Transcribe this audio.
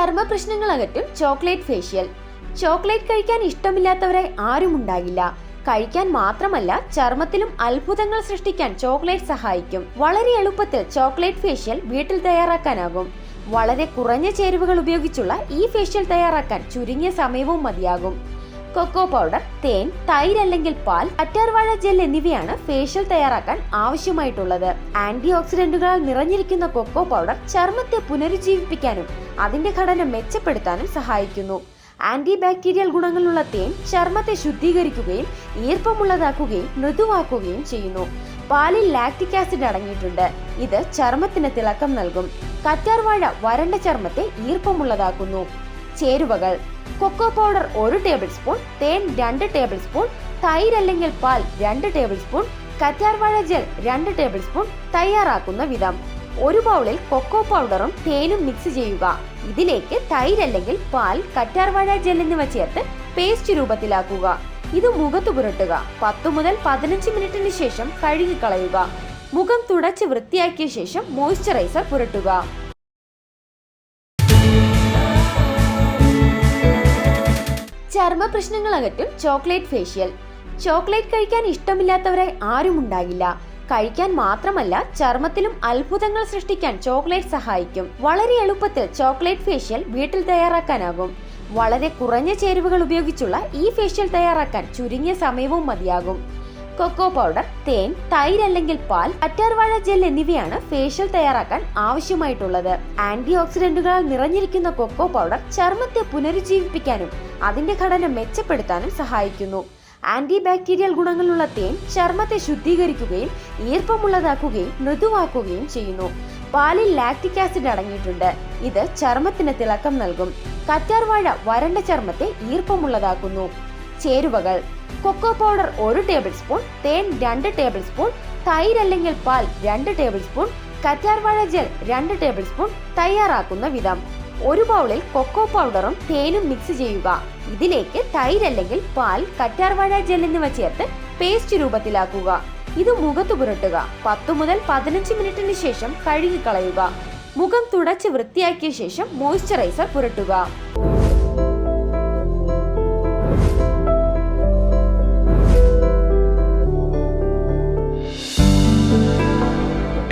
ചർമ്മ പ്രശ്നങ്ങൾ അകറ്റും chocolate facial. Chocolate കഴിക്കാൻ ഇഷ്ടമില്ലാത്തവരെ ആരും ഉണ്ടാകില്ല. കഴിക്കാൻ മാത്രമല്ല ചർമ്മത്തിലും അത്ഭുതങ്ങൾ സൃഷ്ടിക്കാൻ ചോക്ലേറ്റ് സഹായിക്കും. വളരെ എളുപ്പത്തിൽ ചോക്ലേറ്റ് ഫേഷ്യൽ വീട്ടിൽ തയ്യാറാക്കാനാകും. വളരെ കുറഞ്ഞ ചേരുവകൾ ഉപയോഗിച്ചുള്ള ഈ ഫേഷ്യൽ തയ്യാറാക്കാൻ ചുരുങ്ങിയ സമയവും മതിയാകും. കൊക്കോ പൗഡർ തേൻ തൈര് അല്ലെങ്കിൽ പാൽ കറ്റാർവാഴ ജെൽ എന്നിവയാണ് ഫേഷ്യൽ തയ്യാറാക്കാൻ ആവശ്യമായിട്ടുള്ളത്. ആന്റി ഓക്സിഡന്റുകളാൽ നിറഞ്ഞിരിക്കുന്ന കൊക്കോ പൗഡർ ചർമ്മത്തെ പുനരുജ്ജീവിപ്പിക്കാനും അതിന്റെ ഘടന മെച്ചപ്പെടുത്താനും സഹായിക്കുന്നു. ആന്റി ബാക്ടീരിയൽ ഗുണങ്ങളുള്ള തേൻ ചർമ്മത്തെ ശുദ്ധീകരിക്കുകയും ഈർപ്പമുള്ളതാക്കുകയും മൃദുവാക്കുകയും ചെയ്യുന്നു. പാലിൽ ലാക്റ്റിക് ആസിഡ് അടങ്ങിയിട്ടുണ്ട്. ഇത് ചർമ്മത്തിന് തിളക്കം നൽകും. കറ്റാർവാഴ വരണ്ട ചർമ്മത്തെ ഈർപ്പമുള്ളതാക്കുന്നു. ചേരുവകൾ. കൊക്കോ പൗഡർ ഒരു ടേബിൾ സ്പൂൺ തേൻ രണ്ട് ടേബിൾ സ്പൂൺ തൈര് അല്ലെങ്കിൽ പാൽ രണ്ട് ടേബിൾ സ്പൂൺ കറ്റാർവാഴ ജെൽ രണ്ട് ടേബിൾ സ്പൂൺ തയ്യാറാക്കുന്ന വിധം. ഒരു ബൗളിൽ കൊക്കോ പൗഡറും തേനും മിക്സ് ചെയ്യുക. ഇതിലേക്ക് തൈര് അല്ലെങ്കിൽ പാൽ കറ്റാർവാഴ ജെൽ എന്നിവ ചേർത്ത് പേസ്റ്റ് രൂപത്തിലാക്കുക. ഇത് മുഖത്ത് പുരട്ടുക. പത്ത് മുതൽ പതിനഞ്ച് മിനിറ്റിന് ശേഷം കഴുകി കളയുക. മുഖം തുടച്ച് വൃത്തിയാക്കിയ ശേഷം മോയ്സ്ചറൈസർ പുരട്ടുക. ചർമ്മ പ്രശ്നങ്ങൾ അകറ്റും ചോക്ലേറ്റ് ഫേഷ്യൽ. ചോക്ലേറ്റ് കഴിക്കാൻ ഇഷ്ടമില്ലാത്തവരെ ആരും ഉണ്ടാകില്ല. കഴിക്കാൻ മാത്രമല്ല ചർമ്മത്തിലും അത്ഭുതങ്ങൾ സൃഷ്ടിക്കാൻ ചോക്ലേറ്റ് സഹായിക്കും. വളരെ എളുപ്പത്തിൽ ചോക്ലേറ്റ് ഫേഷ്യൽ വീട്ടിൽ തയ്യാറാക്കാനാകും. വളരെ കുറഞ്ഞ ചേരുവകൾ ഉപയോഗിച്ചുള്ള ഈ ഫേഷ്യൽ തയ്യാറാക്കാൻ ചുരുങ്ങിയ സമയവും മതിയാകും. കൊക്കോ പൗഡർ തേൻ തൈര് അല്ലെങ്കിൽ പാൽ കറ്റാർവാഴ ജെൽ എന്നിവയാണ് ഫേഷ്യൽ തയ്യാറാക്കാൻ ആവശ്യമായിട്ടുള്ളത്. ആന്റി ഓക്സിഡന്റുകളാൽ നിറഞ്ഞിരിക്കുന്ന കൊക്കോ പൗഡർ ചർമ്മത്തെ പുനരുജ്ജീവിപ്പിക്കാനും അതിന്റെ ഘടന മെച്ചപ്പെടുത്താനും സഹായിക്കുന്നു. ആന്റി ബാക്ടീരിയൽ ഗുണങ്ങളുള്ള തേൻ ചർമ്മത്തെ ശുദ്ധീകരിക്കുകയും ഈർപ്പമുള്ളതാക്കുകയും മൃദുവാക്കുകയും ചെയ്യുന്നു. പാലിൽ ലാക്ടിക് ആസിഡ് അടങ്ങിയിട്ടുണ്ട്. ഇത് ചർമ്മത്തിന് തിളക്കം നൽകും. കറ്റാർവാഴ വരണ്ട ചർമ്മത്തെ ഈർപ്പമുള്ളതാക്കുന്നു. ചേരുവകൾ. കൊക്കോ പൗഡർ ഒരു ടേബിൾ സ്പൂൺ തേൻ രണ്ട് ടേബിൾ സ്പൂൺ തൈര് അല്ലെങ്കിൽ പാൽ രണ്ട് ടേബിൾ സ്പൂൺ കറ്റാർവാഴ ജെൽ രണ്ട് ടേബിൾ സ്പൂൺ തയ്യാറാക്കുന്ന വിധം. ഒരു ബൗളിൽ കൊക്കോ പൗഡറും തേനും മിക്സ് ചെയ്യുക. ഇതിലേക്ക് തൈര് അല്ലെങ്കിൽ പാൽ കറ്റാർവാഴ ജെൽ എന്നിവ ചേർത്ത് പേസ്റ്റ് രൂപത്തിലാക്കുക. ഇത് മുഖത്ത് പുരട്ടുക. പത്ത് മുതൽ പതിനഞ്ച് മിനിറ്റിന് ശേഷം കഴുകിക്കളയുക. മുഖം തുടച്ച് വൃത്തിയാക്കിയ ശേഷം മോയ്സ്ചറൈസർ പുരട്ടുക.